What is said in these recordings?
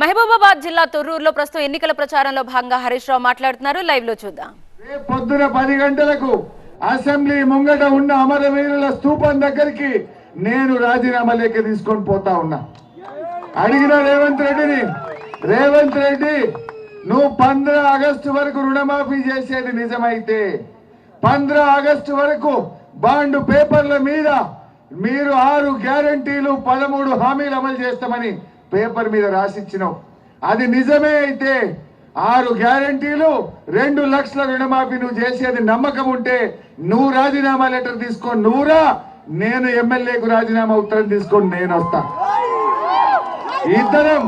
మహబూబాబాద్ జిల్లా తొర్రూరులో ప్రస్తుతం ఎన్నికల ప్రచారంలో భాగంగా హరీష్ రావు మాట్లాడుతున్నారు. లైవ్లో చూద్దాం. రేపు పొద్దున పది గంటలకు అసెంబ్లీ ముంగట ఉన్న అమరవీరుల స్థూపం దగ్గరికి నేను రాజీనామా లేఖ తీసుకొని పోతా ఉన్నా. అడిగిన రేవంత్ రెడ్డిని రేవంత్ రెడ్డి నువ్వు పంద్ర ఆగస్టు వరకు రుణమాఫీ చేసేది నిజమైతే పంద్ర ఆగస్టు వరకు బాండ్ పేపర్ల మీద మీరు ఆరు గ్యారంటీలు పదమూడు హామీలు అమలు చేస్తామని పేపర్ మీద రాసిచ్చినావు. అది నిజమే అయితే ఆరు గ్యారంటీలు రెండు లక్షల రుణమాఫీ నువ్వు చేసేది నమ్మకం ఉంటే నువ్వు రాజీనామా లెటర్ తీసుకో నువ్వురా నేను ఎమ్మెల్యేకు రాజీనామా ఉత్తరం తీసుకొని నేను వస్తా. ఇద్దరం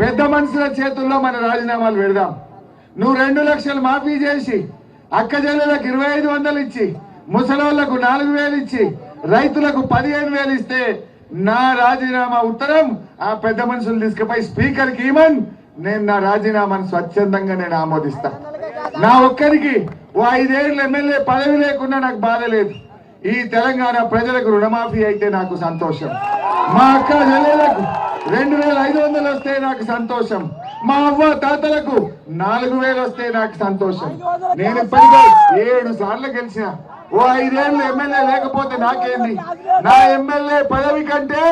పెద్ద మనుషుల చేతుల్లో మన రాజీనామాలు పెడదాం. నువ్వు రెండు లక్షలు మాఫీ చేసి అక్క ఇరవై ఐదు వందలు ఇచ్చి ముసలోళ్ళకు నాలుగు వేలు ఇచ్చి రైతులకు పదిహేను వేలు ఇస్తే నా రాజీనామా ఉత్తరం ఆ పెద్ద మనుషులు తీసుకుపోయి స్పీకర్కి ఇవ్వన్ నేను నా రాజీనామాను స్వచ్ఛందంగా నేను ఆమోదిస్తా. నా ఒక్కరికి ఓ ఐదేళ్ళు ఎమ్మెల్యే పదవి లేకుండా నాకు బాధ లేదు. ఈ తెలంగాణ ప్రజలకు రుణమాఫీ అయితే నాకు సంతోషం. మా అక్క చెల్లెలకు రెండు వేల ఐదు వందలు వస్తే నాకు సంతోషం. మా అవ్వ తాతలకు నాలుగు వేలు వస్తే నాకు సంతోషం. నేను ఇప్పటికే ఏడు సార్లు గెలిచిన ఓ ఐదేళ్ళు ఎమ్మెల్యే లేకపోతే నాకేంది? నా ఎమ్మెల్యే పదవి కంటే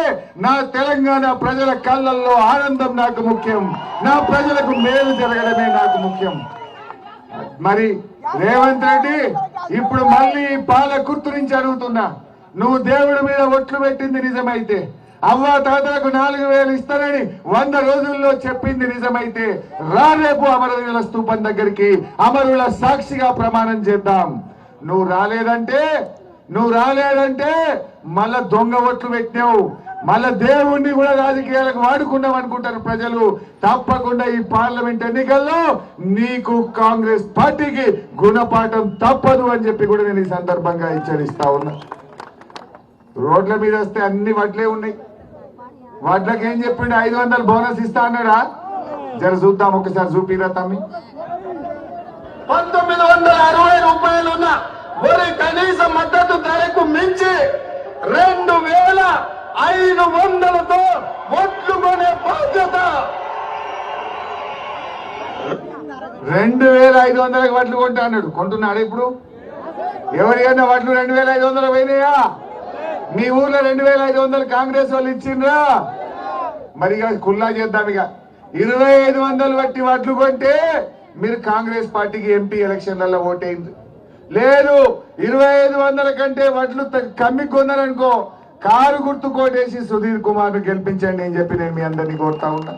నా తెలంగాణ ప్రజల కళ్ళల్లో ఆనందం నాకు ముఖ్యం. నా ప్రజలకు మేలు జరగడమే నాకు ముఖ్యం. మరి రేవంత్ రెడ్డి ఇప్పుడు మళ్ళీ పాల గుర్తు నుంచి అడుగుతున్నా. నువ్వు దేవుడి మీద ఒట్లు పెట్టింది నిజమైతే అవ్వ తాతలకు నాలుగు వేలు ఇస్తానని వంద రోజుల్లో చెప్పింది నిజమైతే రా రేపు అమరవీరుల స్తూపం దగ్గరికి అమరుల సాక్షిగా ప్రమాణం చేద్దాం. నువ్వు రాలేదంటే నువ్వు రాలేదంటే మళ్ళా దొంగ ఒట్లు పెట్టినావు. మళ్ళా దేవుణ్ణి కూడా రాజకీయాలకు వాడుకున్నాం అనుకుంటారు ప్రజలు. తప్పకుండా ఈ పార్లమెంట్ ఎన్నికల్లో నీకు కాంగ్రెస్ పార్టీకి గుణపాఠం తప్పదు అని చెప్పి కూడా నేను ఈ సందర్భంగా హెచ్చరిస్తా ఉన్నా. రోడ్ల మీద వస్తే అన్ని వడ్లే ఉన్నాయి. వడ్లకి ఏం చెప్పిండు? ఐదు వందలు బోనస్ ఇస్తా అన్నాడా? జర చూద్దాం ఒకసారి చూపిరా తమ్మి. పంతొమ్మిది వందల అరవై రూపాయలు ఉన్న వరి కనీస మద్దతు ధరకు మించి రెండు వేల ఐదు వందలతో ఓట్లు కొనే బాధ్యత. రెండు వేల ఐదు వందలకు వడ్లు కొంటా అన్నాడు. కొంటున్నాడు ఇప్పుడు? ఎవరికైనా వడ్లు రెండు వేల ఐదు వందలు పోయినాయా? మీ ఊర్లో రెండు వేల ఐదు వందలు కాంగ్రెస్ వాళ్ళు ఇచ్చిండ్రా? మరి ఇక కుల్లా చేద్దాం ఇక. ఇరవై ఐదు వందలు బట్టి వడ్లు కొంటే మీరు కాంగ్రెస్ పార్టీకి ఎంపీ ఎలక్షన్లలో ఓటైంది లేదు ఇరవై ఐదు వందల కంటే వడ్లు కమ్మి కొందరనుకో కారు గుర్తు కోటేసి సుధీర్ కుమార్ను గెలిపించండి అని చెప్పి నేను మీ అందరినీ కోరుతా ఉన్నా